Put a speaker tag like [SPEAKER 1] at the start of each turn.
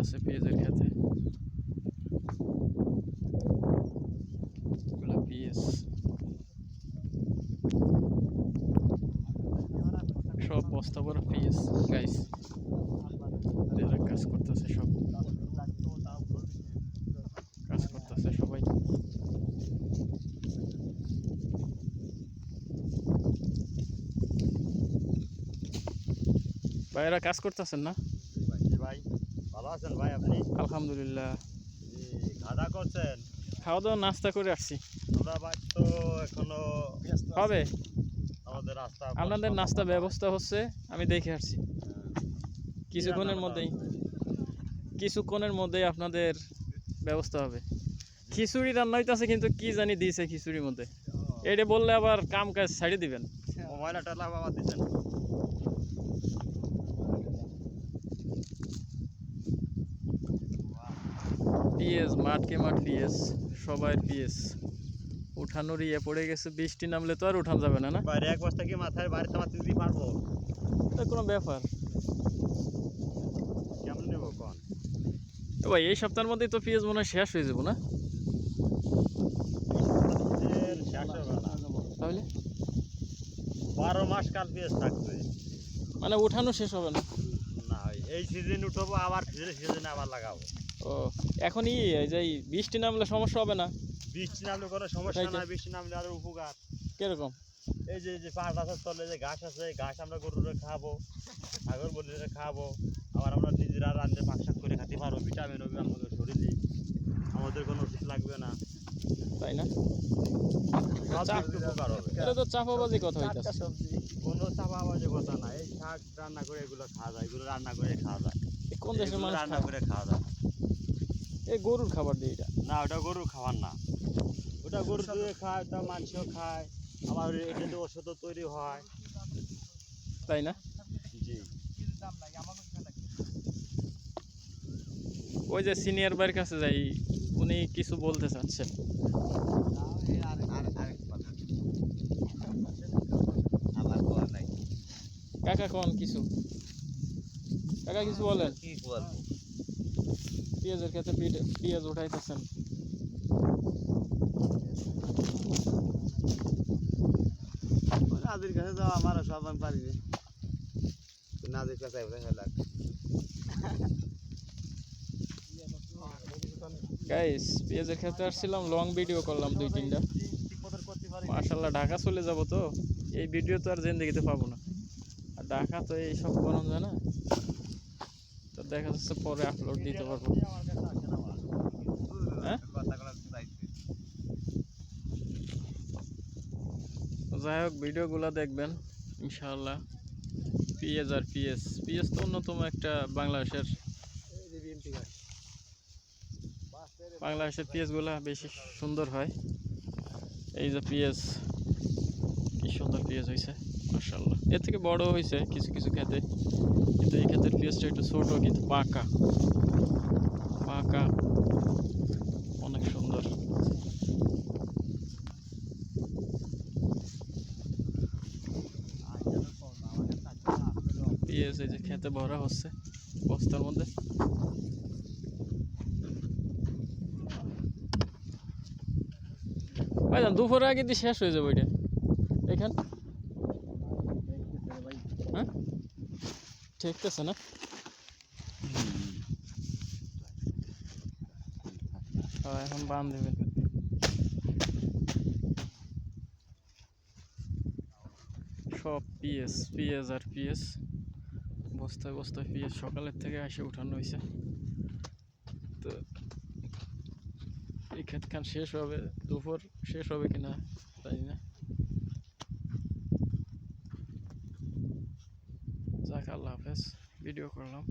[SPEAKER 1] আছে পেঁয়াজের খেতে পেঁয়াজ। সব বস্তা ভরা পেঁয়াজ গাইস যারা কাজ করতেছে সব। কাজ করতেছে সবাই। ভাইয়েরা কাজ করতেছেন না?
[SPEAKER 2] ভাই। ভালো আছেন ভাই আপনি?
[SPEAKER 1] আলহামদুলিল্লাহ।
[SPEAKER 2] খাওয়া করছেন?
[SPEAKER 1] খাওয়া দাওয়া নাস্তা করে আসছি।
[SPEAKER 2] আমরা ভাই তো এখনও
[SPEAKER 1] হবে?
[SPEAKER 2] আমাদের রাস্তা
[SPEAKER 1] আপনাদের নাস্তা ব্যবস্থা হচ্ছে আমি দেখে আসছি। কিছুক্ষণের মধ্যেই। কিছুক্ষণের মধ্যেই আপনাদের ব্যবস্থা হবে। খিচুড়ি রান্না হইতেছে কিন্তু কি জানি দিয়েছে খিচুড়ির মধ্যে। এটা বললে আবার কাম কাজ ছাড়িয়ে দিবেন।
[SPEAKER 2] মোবাইল টালা বাবা দিচ্ছেন।
[SPEAKER 1] পিএস মাঠকে মাঠ পিএস সবাই পিএস। উঠানোর ইয়ে পড়ে গেছে বৃষ্টি নামলে তো আর উঠান যাবে না না?
[SPEAKER 2] বাইরে এক বস্তা কি মাথায় বাড়িতে মারতে দিতে পারব?
[SPEAKER 1] এটা কোনো ব্যাপার।
[SPEAKER 2] কেমন নেব কোন?
[SPEAKER 1] তো ভাই এই সপ্তাহের মধ্যেই তো পিএস মনে হয় শেষ হয়ে যাব না?
[SPEAKER 2] শেষ হবে না।
[SPEAKER 1] তাহলে?
[SPEAKER 2] বারো মাস কাল পেঁয়াজ থাকবে।
[SPEAKER 1] মানে উঠানো শেষ হবে না?
[SPEAKER 2] না এই সিজন উঠবো আবার ফিরে সিজনে আবার লাগাবো।
[SPEAKER 1] ও এখনই এই যে বৃষ্টি নামলে সমস্যা হবে না?
[SPEAKER 2] বৃষ্টি নামলে কোনো সমস্যা। নাই বৃষ্টি নামলে আরও উপকার।
[SPEAKER 1] কীরকম?
[SPEAKER 2] এই যে যে পাহাড় গাছের তলে যে ঘাস আছে ঘাস আমরা গরুরে খাব সাগর বলিরে খাব আবার আমরা নিজেরা রান্না পাকশাক করে খেতে পারব ভিটামিন হবে আমাদের শরীরে আমাদের কোনো ওষুধ লাগবে না।
[SPEAKER 1] তাই না? এটা তো চাপাবাজি কথা হইতাছে।
[SPEAKER 2] কোনো কথা না এই শাক রান্না করে এগুলো খাওয়া যায় এগুলো রান্না করে খাওয়া যায়।
[SPEAKER 1] কোন দেশের মানুষ
[SPEAKER 2] রান্না করে খাওয়া যায়।
[SPEAKER 1] এই গরুর খাবার দিয়ে এটা।
[SPEAKER 2] না ওটা গরুর খাবার না। ওটা গরু দুধে খায় ওটা মাংসও খায় আবার এটাতে ওষুধও তৈরি হয়।
[SPEAKER 1] তাই না?
[SPEAKER 2] জি।
[SPEAKER 1] ওই যে সিনিয়র বাড়ির কাছে যাই উনি কিছু বলতে চাচ্ছেন। কাকা কোন কিছু। কাকা কিছু বলেন।
[SPEAKER 2] কি বলব?
[SPEAKER 1] পেঁয়াজের ক্ষেত্রে পিঠে- পেঁয়াজ উঠাইতেছেন।
[SPEAKER 2] নাজির কাছে যাওয়া আমারও সব আমি পারি নাজির কাছে
[SPEAKER 1] গাইস পেঁয়াজের ক্ষেত্রে আসছিলাম লং ভিডিও করলাম দুই তিনটা। মার্শাল্লাহ ঢাকা চলে যাব তো? এই ভিডিও তো আর জিন্দগিতে পাবো না। আর ঢাকা তো এই সব গরম যায় না তো দেখা যাচ্ছে পরে আপলোড দিতে পারব। হ্যাঁ? যাই হোক, ভিডিওগুলো দেখবেন, ইনশাআল্লাহ। পিএস আর পিএস। পিএস তো অন্যতম একটা বাংলাদেশের বাংলাদেশের পিএসগুলো বেশি সুন্দর হয়। এই যে পিএস, কি সুন্দর পিএস হয়েছে মার্শাল্লাহ এর থেকে বড় হয়েছে কিছু কিছু ক্ষেতে। কিন্তু এই ক্ষেতের পিএসটা একটু ছোট, কিন্তু পাকা। পাকা। অনেক সুন্দর। পিএস এই যে খেতে ভরা হচ্ছে বস্তার মধ্যে। ভাইজান দুপুরের আগে দিয়ে শেষ হয়ে যাবে ওইটা। এখান হ্যাঁ? আছে না? এখন বান দেবেন। সব পিএস পিএস আর পিএস। বস্তায় বস্তায় পিএস সকালের থেকে এসে উঠানো হয়েছে তো এই ক্ষেত খান শেষ হবে, দুপুর শেষ হবে কিনা তাই না। যাক আল্লাহ হাফেজ ভিডিও করলাম